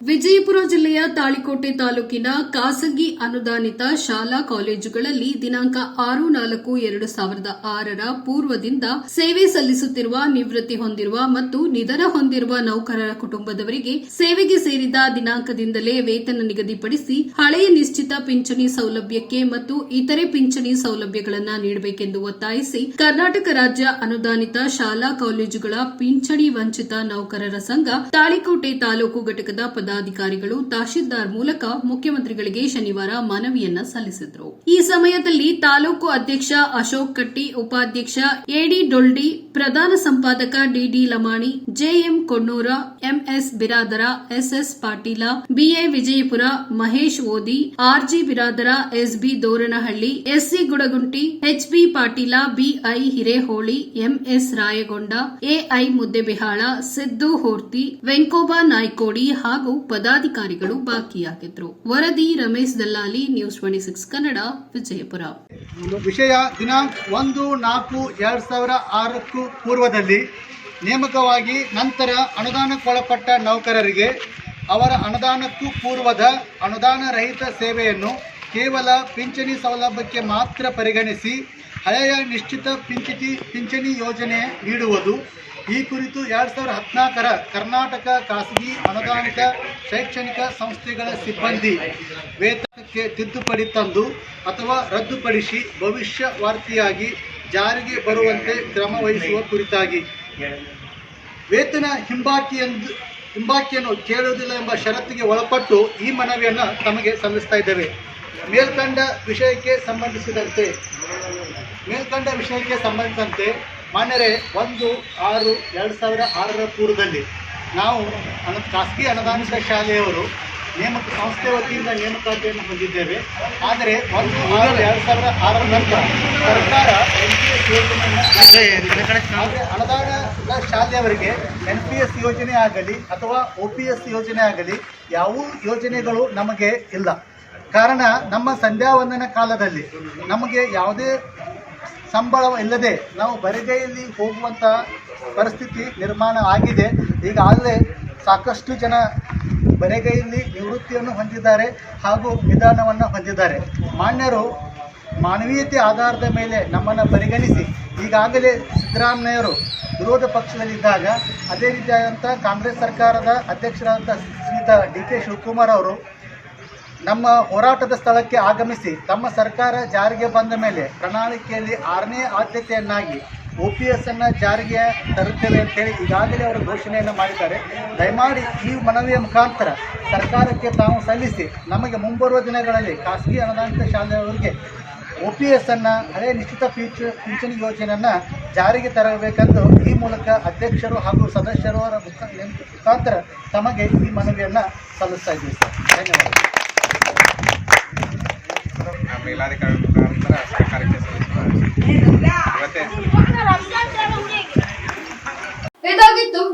ವಿಜಯಪುರ ಜಿಲ್ಲೆಯ ತಾಳಿಕೋಟೆ ತಾಲೂಕಿನ ಖಾಸಗಿ ಅನುದಾನಿತ ಶಾಲಾ ಕಾಲೇಜುಗಳಲ್ಲಿ ದಿನಾಂಕ ಆರು ನಾಲ್ಕು ಎರಡು ಸಾವಿರದ ಆರರ ಪೂರ್ವದಿಂದ ಸೇವೆ ಸಲ್ಲಿಸುತ್ತಿರುವ ನಿವೃತ್ತಿ ಹೊಂದಿರುವ ಮತ್ತು ನಿಧನ ಹೊಂದಿರುವ ನೌಕರರ ಕುಟುಂಬದವರಿಗೆ ಸೇವೆಗೆ ಸೇರಿದ ದಿನಾಂಕದಿಂದಲೇ ವೇತನ ನಿಗದಿಪಡಿಸಿ ಹಳೆಯ ನಿಶ್ಚಿತ ಪಿಂಚಣಿ ಸೌಲಭ್ಯಕ್ಕೆ ಮತ್ತು ಇತರೆ ಪಿಂಚಣಿ ಸೌಲಭ್ಯಗಳನ್ನು ನೀಡಬೇಕೆಂದು ಒತ್ತಾಯಿಸಿ ಕರ್ನಾಟಕ ರಾಜ್ಯ ಅನುದಾನಿತ ಶಾಲಾ ಕಾಲೇಜುಗಳ ಪಿಂಚಣಿ ವಂಚಿತ ನೌಕರರ ಸಂಘ ತಾಳಿಕೋಟೆ ತಾಲೂಕು ಘಟಕದ ಪದಾಧಿಕಾರಿಗಳು ತಹಶೀಲ್ದಾರ್ ಮೂಲಕ ಮುಖ್ಯಮಂತ್ರಿಗಳಿಗೆ ಶನಿವಾರ ಮನವಿಯನ್ನ ಸಲ್ಲಿಸಿದರು. ಈ ಸಮಯದಲ್ಲಿ ತಾಲೂಕು ಅಧ್ಯಕ್ಷ ಅಶೋಕ್ ಕಟ್ಟಿ, ಉಪಾಧ್ಯಕ್ಷ ಎಡಿ ಡೊಳ್ಡಿ ಪ್ರಧಾನ ಸಂಪಾದಕ DD Lamani, JM Konnur, MS Biradar, SS Patil, BA Vijayapura, Mahesh Odi, RG Biradar, SB Doranahalli, SC Gudagunti, HB Patil, BI Hireholi, MS Rayagonda, AI Muddebihal, Siddu Horti, Venkoba Naykodi ಹಾಗೂ ಪದಾಧಿಕಾರಿಗಳು ಭಾಗಿಯಾಗಿದ್ದರು ವರದಿ Ramesh Dallali news twenty six Kannada, Vijayapura. ವಿಷಯ ದಿನಾಂಕ ಒಂದು, ನಾಲ್ಕು, ಎರಡು ಸಾವಿರ ಆರಕ್ಕೂ ಪೂರ್ವದಲ್ಲಿ ನೇಮಕವಾಗಿ ನಂತರ ಅನುದಾನಕ್ಕೊಳಪಟ್ಟ ನೌಕರರಿಗೆ ಅವರ ಅನುದಾನಕ್ಕೂ ಪೂರ್ವದ ಅನುದಾನ ರಹಿತ ಸೇವೆಯನ್ನು ಕೇವಲ ಪಿಂಚಣಿ ಸೌಲಭ್ಯಕ್ಕೆ ಮಾತ್ರ ಪರಿಗಣಿಸಿ ಹಳೆಯ ನಿಶ್ಚಿತ ಪಿಂಚಣಿ ಪಿಂಚಣಿ ಯೋಜನೆ ನೀಡುವುದು. ಈ ಕುರಿತು ಎರಡು ಸಾವಿರದ ಹದಿನಾಲ್ಕರ ಕರ್ನಾಟಕ ಖಾಸಗಿ ಅನುದಾನಿತ ಶೈಕ್ಷಣಿಕ ಸಂಸ್ಥೆಗಳ ಸಿಬ್ಬಂದಿ ವೇತನಕ್ಕೆ ತಿದ್ದುಪಡಿ ತಂದು ಅಥವಾ ರದ್ದುಪಡಿಸಿ ಭವಿಷ್ಯವಾರ್ತಿಯಾಗಿ ಜಾರಿಗೆ ಬರುವಂತೆ ಕ್ರಮ ವಹಿಸುವ ಕುರಿತಾಗಿ. ವೇತನ ಹಿಂಬಾಕಿ ಎಂದು, ಹಿಂಬಾಕಿಯನ್ನು ಕೇಳುವುದಿಲ್ಲ ಎಂಬ ಷರತ್ತಿಗೆ ಒಳಪಟ್ಟು ಈ ಮನವಿಯನ್ನು ತಮಗೆ ಸಲ್ಲಿಸ್ತಾ ಇದ್ದೇವೆ. ಮೇಲ್ಕಂಡ ವಿಷಯಕ್ಕೆ ಸಂಬಂಧಿಸಿದಂತೆ, ಮೇಲ್ಕಂಡ ವಿಷಯಕ್ಕೆ ಸಂಬಂಧಿಸಿದಂತೆ ಮಾನ್ಯರೇ, ಒಂದು, ಆರು, ಎರಡು ಸಾವಿರ ಆರರ ಪೂರ್ವದಲ್ಲಿ ನಾವು ಅನು ಖಾಸಗಿ ಅನುದಾನಿತ ಶಾಲೆಯವರು ನೇಮಕ ಸಂಸ್ಥೆ ವತಿಯಿಂದ ನೇಮಕಾತಿಯನ್ನು ಹೊಂದಿದ್ದೇವೆ. ಆದರೆ ಒಂದು ಆರು ಎರಡು ಸಾವಿರದ ಆರರ ನಂತರ ಸರ್ಕಾರ ಎನ್ ಪಿ ಎಸ್ ಯೋಜನೆಯನ್ನು ಆದರೆ ಅನುದಾನ ಶಾಲೆಯವರಿಗೆ ಎನ್ ಪಿ ಎಸ್ ಯೋಜನೆ ಆಗಲಿ ಅಥವಾ ಒ ಪಿ ಎಸ್ ಯೋಜನೆ ಆಗಲಿ ಯಾವ ಯೋಜನೆಗಳು ನಮಗೆ ಇಲ್ಲ. ಕಾರಣ ನಮ್ಮ ಸಂಧ್ಯಾ ವಂದನ ಕಾಲದಲ್ಲಿ ನಮಗೆ ಯಾವುದೇ ಸಂಬಳ ಇಲ್ಲದೆ ನಾವು ಬರಿಗೈಯಲ್ಲಿ ಹೋಗುವಂಥ ಪರಿಸ್ಥಿತಿ ನಿರ್ಮಾಣ ಆಗಿದೆ. ಈಗಾಗಲೇ ಸಾಕಷ್ಟು ಜನ ಬರೆಗೈಯಲ್ಲಿ ನಿವೃತ್ತಿಯನ್ನು ಹೊಂದಿದ್ದಾರೆ ಹಾಗೂ ನಿಧಾನವನ್ನು ಹೊಂದಿದ್ದಾರೆ. ಮಾನ್ಯರು ಮಾನವೀಯತೆ ಆಧಾರದ ಮೇಲೆ ನಮ್ಮನ್ನು ಪರಿಗಣಿಸಿ ಈಗಾಗಲೇ ಸಿದ್ದರಾಮಯ್ಯರು ವಿರೋಧ ಪಕ್ಷದಲ್ಲಿದ್ದಾಗ ಅದೇ ರೀತಿಯಾದಂಥ ಕಾಂಗ್ರೆಸ್ ಸರ್ಕಾರದ ಅಧ್ಯಕ್ಷರಾದಂಥ ಶ್ರೀಯುತ ಡಿ ಕೆ ಶಿವಕುಮಾರ್ ಅವರು ನಮ್ಮ ಹೋರಾಟದ ಸ್ಥಳಕ್ಕೆ ಆಗಮಿಸಿ ತಮ್ಮ ಸರ್ಕಾರ ಜಾರಿಗೆ ಬಂದ ಮೇಲೆ ಪ್ರಣಾಳಿಕೆಯಲ್ಲಿ ಆರನೇ ಆದ್ಯತೆಯನ್ನಾಗಿ ಒ ಪಿ ಎಸ್ ಅನ್ನು ಜಾರಿಗೆ ತರುತ್ತೇವೆ ಅಂತೇಳಿ ಈಗಾಗಲೇ ಅವರು ಘೋಷಣೆಯನ್ನು ಮಾಡಿದ್ದಾರೆ. ದಯಮಾಡಿ ಈ ಮನವಿಯ ಮುಖಾಂತರ ಸರ್ಕಾರಕ್ಕೆ ತಾವು ಸಲ್ಲಿಸಿ ನಮಗೆ ಮುಂಬರುವ ದಿನಗಳಲ್ಲಿ ಖಾಸಗಿ ಅನುದಾನಿತ ಶಾಲೆಯವರಿಗೆ ಒ ಪಿ ಎಸ್ ಅನ್ನು ಹಳೆಯ ನಿಶ್ಚಿತ ಪಿಂಚ, ಪಿಂಚಣಿ ಯೋಜನೆಯನ್ನು ಜಾರಿಗೆ ತರಬೇಕೆಂದು ಈ ಮೂಲಕ ಅಧ್ಯಕ್ಷರು ಹಾಗೂ ಸದಸ್ಯರವರ ಮುಖ, ಮುಖಾಂತರ ತಮಗೆ ಈ ಮನವಿಯನ್ನು ಸಲ್ಲಿಸ್ತಾ ಇದ್ದೀವಿ ಸರ್. ಧನ್ಯವಾದ ಮುಖಾಂತರ ಸರ್ಕಾರಕ್ಕೆ ಸಲ್ಲಿಸುವ ಇವತ್ತೇ